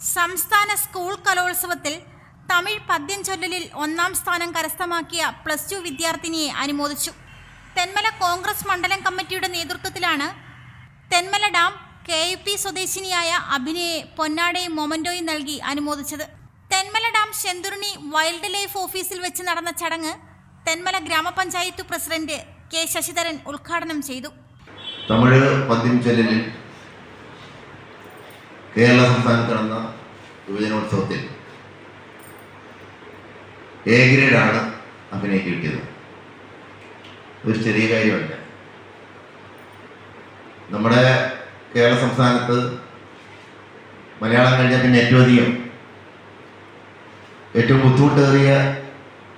സംസ്ഥാന സ്കൂൾ കലോത്സവത്തിൽ തമിഴ് പദ്യം ചൊല്ലലിൽ ഒന്നാം സ്ഥാനം കരസ്ഥമാക്കിയ പ്ലസ് ടു വിദ്യാർത്ഥിനിയെ അനുമോദിച്ചു. തെന്മല കോൺഗ്രസ് മണ്ഡലം കമ്മിറ്റിയുടെ നേതൃത്വത്തിലാണ് Thenmala dam K U P സ്വദേശിനിയായ അഭിനയെ പൊന്നാടയും മൊമന്റോയും നൽകി അനുമോദിച്ചത്. Thenmala dam Shendurney wild life ഓഫീസിൽ വെച്ച് നടന്ന ചടങ്ങ് തെന്മല ഗ്രാമപഞ്ചായത്ത് പ്രസിഡന്റ് കെ ശശിധരൻ ഉദ്ഘാടനം ചെയ്തു. തമിഴ് പദ്യം ചൊല്ലലിൽ കേരള സംസ്ഥാനത്ത് നടന്ന യുവജനോത്സവത്തിൽ എ ഗ്രേഡാണ് അഭിനയിക്ക് കിട്ടിയത്. ഒരു ചെറിയ കാര്യമല്ല. നമ്മുടെ കേരള സംസ്ഥാനത്ത് മലയാളം കഴിഞ്ഞാൽ പിന്നെ ഏറ്റവും അധികം ഏറ്റവും ബുദ്ധിമുട്ടേറിയ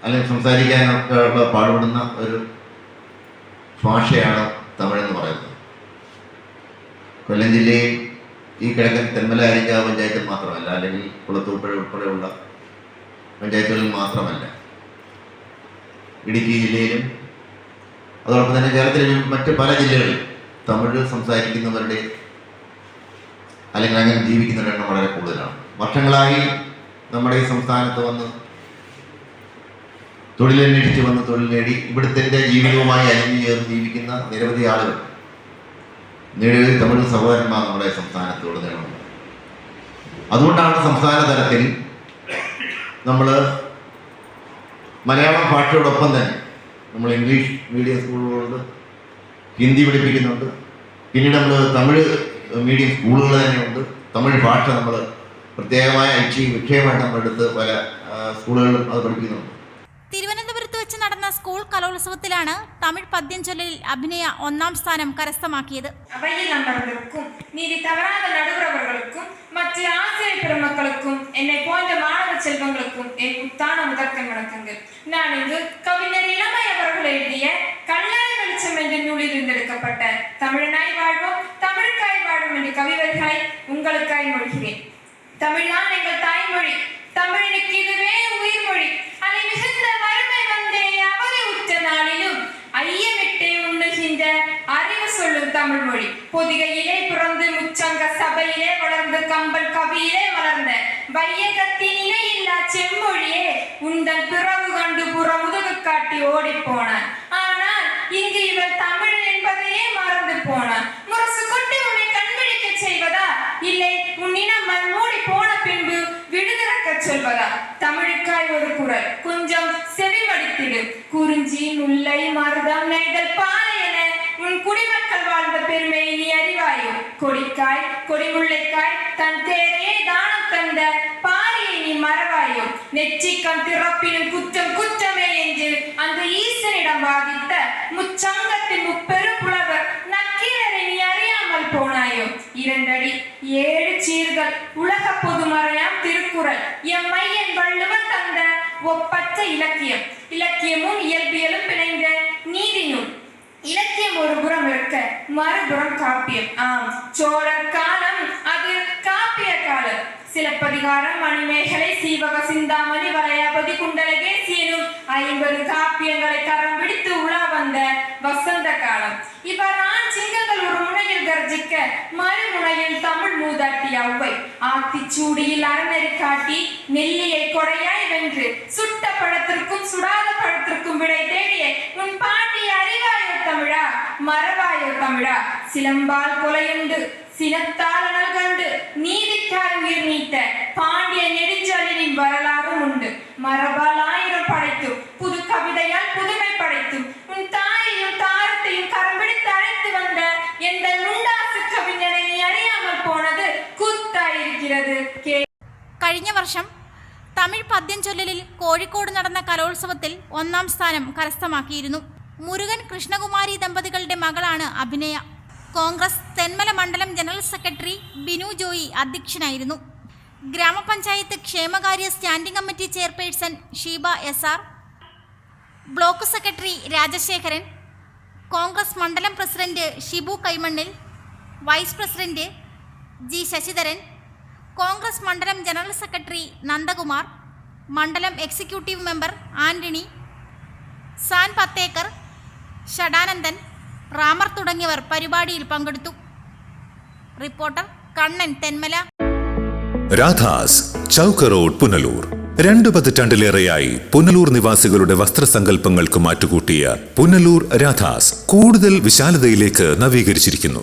അല്ലെങ്കിൽ സംസാരിക്കാനൊക്കെ ഉള്ള പാടുപെടുന്ന ഒരു ഭാഷയാണ് തമിഴെന്ന് പറയുന്നത്. കൊല്ലം ജില്ലയിൽ ഈ കിഴക്കൻ തെന്മല അരിങ്കാവ് പഞ്ചായത്തിൽ മാത്രമല്ല അല്ലെങ്കിൽ കുളത്തൂപ്പുഴ ഉൾപ്പെടെയുള്ള പഞ്ചായത്തുകളിൽ മാത്രമല്ല. ഇടുക്കി ജില്ലയിലും അതോടൊപ്പം തന്നെ കേരളത്തിലെ മറ്റ് പല ജില്ലകളിലും തമിഴ് സംസാരിക്കുന്നവരുടെ അല്ലെങ്കിൽ അങ്ങനെ ജീവിക്കുന്നവരുടെ എണ്ണം വളരെ കൂടുതലാണ്. വർഷങ്ങളായി നമ്മുടെ ഈ സംസ്ഥാനത്ത് വന്ന് തൊഴിലന്വേഷിച്ച് വന്ന് തൊഴിൽ നേടി ഇവിടുത്തെ ജീവിതവുമായി അലിഞ്ഞു ചേർന്ന് ജീവിക്കുന്ന നിരവധി ആളുകൾ നിരവധി തമിഴ് സഹോദരന്മാർ നമ്മുടെ സംസ്ഥാനത്തോട് ഉടനീളമുണ്ട് അതുകൊണ്ടാണ് സംസ്ഥാന തലത്തിൽ നമ്മൾ മലയാളം ഭാഷയോടൊപ്പം തന്നെ നമ്മൾ ഇംഗ്ലീഷ് മീഡിയം സ്കൂളുകളുണ്ട് ഹിന്ദി പഠിപ്പിക്കുന്നുണ്ട് പിന്നീട് നമ്മൾ തമിഴ് മീഡിയം സ്കൂളുകൾ തന്നെയുണ്ട്. തമിഴ് ഭാഷ നമ്മൾ പ്രത്യേകമായ ഐച്ഛിക വിഷയമായിട്ട് നമ്മളെടുത്ത് പല സ്കൂളുകളിലും അത് പഠിപ്പിക്കുന്നുണ്ട്. സ്കൂൾ കലോത്സവത്തിലാണ് തമിഴ് പദ്യം ചൊല്ലലിൽ അഭിനയ ഒന്നാം സ്ഥാനം കരസ്ഥമാക്കിയത് அவையில் அமர்ந்திருக்கும் நீதி தவறாத நடுவரவர்களுக்கும் மற்ற ஆசிரியர் பெருமக்களுக்கும் என்னை போன்ற மாணவ செல்வங்களுக்கும் என் முத்தான முதற்கண் வணக்கங்கள் நான் இங்கு கவிஞர் இளமை அவர்கள் எழுதிய கல்லறை வெளிச்சம் என்ற நூலில் இருந்தெடுக்கப்பட்ட தமிழனாய் வாழ்வோம் தமிழுக்காய் வாழும் என்ற கவிவர்களை உங்களுக்காய் மொழிகிறேன் தமிழ்தான் எங்கள் தாய்மொழி தமிழனுக்கு இதுவே உயிர்மொழி அதை மிகுந்த வறுமை வந்தே அவரை உற்ற நாளிலும் ஐயமிட்டே உண்ணுகின்ற அறிவு சொல்லும் தமிழ் மொழி. பொதிகையிலே பிறந்து முச்சங்க சபையிலே வளர்ந்து கம்பல் கவியிலே வளர்ந்த வையகத்தினிலே இல்லா செம்மொழியே உந்தன் பிறகு கண்டு புற முதுகு காட்டி ஓடி போனான் ஆனால் இங்கு இவர் தமிழ் என்பதையே மறந்து போனான் முரசு கொண்டு உன்னை கண்விழிக்க செய்வதா? இல்லை உன் இனம் மூடி போன பின்பு விடுதிறக்கச் சொல்வதா? தமிழுக்காய் ஒரு குரல். கொஞ்சம் குறிஞ்சி முல்லை மருதம் நெய்தல் பாலை என உன் குடிமக்கள் வாழ்ந்த பெருமையை நீ அறிவாயோ. கொடிக்காய் கொடிமுல்லைக்காய் தன் தேரையே தானம் தந்த பாரியை நீ மறவாயோ. நெச்சிக்கம் திறப்பினும் குற்றம் குற்றமே என்று அந்த ஈசனிடம் வாதித்த முச்சங்கத்தின் முப்பெரும் புலவர் நக்கீரரை நீ அறியாமல் போனாயோ. இரண்டடி ஏழு சீர்கள் உலக பொதுமறையாம் திருக்குறள். எம்மை ஒப்பற்ற இலக்கியம். இலக்கியமும் இயல்பியலும் பிணைந்த நீதி நூல் இலக்கியம் ஒரு புறம் இருக்க மறுபுறம் காப்பியம். ஆம் சோழர் காலம் அது காப்பிய காலம். சிலப்பதிகாரம் மணிமேகலை சீவக சிந்தாமணி வளையாபதி குண்டலகேசி எனும் ஐம்பது காப்பியங்களை கரம் பிடித்து உலா வந்த வசந்த காலம். இவ்வாறான் சிங்கங்கள் ஒரு முனையில் கர்ஜிக்க மறுமுனையில் தமிழ் மூதாட்டி அவ்வை ஆத்திச்சூடியில் அரணறி காட்டி நெல்லியை கொடையாய் வென்று சுட்ட பழத்திற்கும் சுடாத பழத்திற்கும் விடை தேடிய உன் பாட்டி அறிவாயோ தமிழா மரவாயோ தமிழா? சிலம்பால் கொலையுண்டு சினத்தால் அனல் கண்டு நீதிக்காய் உயிர் நீத்த பாண்டிய நெடுஞ்சாலினின் வரலாறும் உண்டு. மரபால் കഴിഞ്ഞ വർഷം തമിഴ് പദ്യം ചൊല്ലലിൽ കോഴിക്കോട് നടന്ന കലോത്സവത്തിൽ ഒന്നാം സ്ഥാനം കരസ്ഥമാക്കിയിരുന്നു. മുരുകൻ കൃഷ്ണകുമാരി ദമ്പതികളുടെ മകളാണ് അഭിനയ. കോൺഗ്രസ് തെന്മല മണ്ഡലം ജനറൽ സെക്രട്ടറി ബിനു ജോയി അധ്യക്ഷനായിരുന്നു. ഗ്രാമപഞ്ചായത്ത് ക്ഷേമകാര്യ standing committee chairperson Sheeba S R. Block secretary Rajasekharan. Congress മണ്ഡലം president Shibu Kaimannil. Vice president G Sasidharan. Congress മണ്ഡലം ജനറൽ സെക്രട്ടറി നന്ദകുമാർ മണ്ഡലം എക്സിക്യൂട്ടീവ് മെമ്പർ ആന്റണി സാൻ പത്തേക്കർ ഷഡാനന്ദൻ റാമർ തുടങ്ങിയവർ പരിപാടിയിൽ പങ്കെടുത്തു. റിപ്പോർട്ടർ കണ്ണൻ തെന്മല. രാധാസ് ചൗക്ക റോഡ് പുനലൂർ. രണ്ടു പതിറ്റാണ്ടിലേറെയായി പുനലൂർ നിവാസികളുടെ വസ്ത്രസങ്കല്പങ്ങൾക്ക് മാറ്റുകൂട്ടിയ പുനലൂർ രാധാസ് കൂടുതൽ വിശാലതയിലേക്ക് നവീകരിച്ചിരിക്കുന്നു.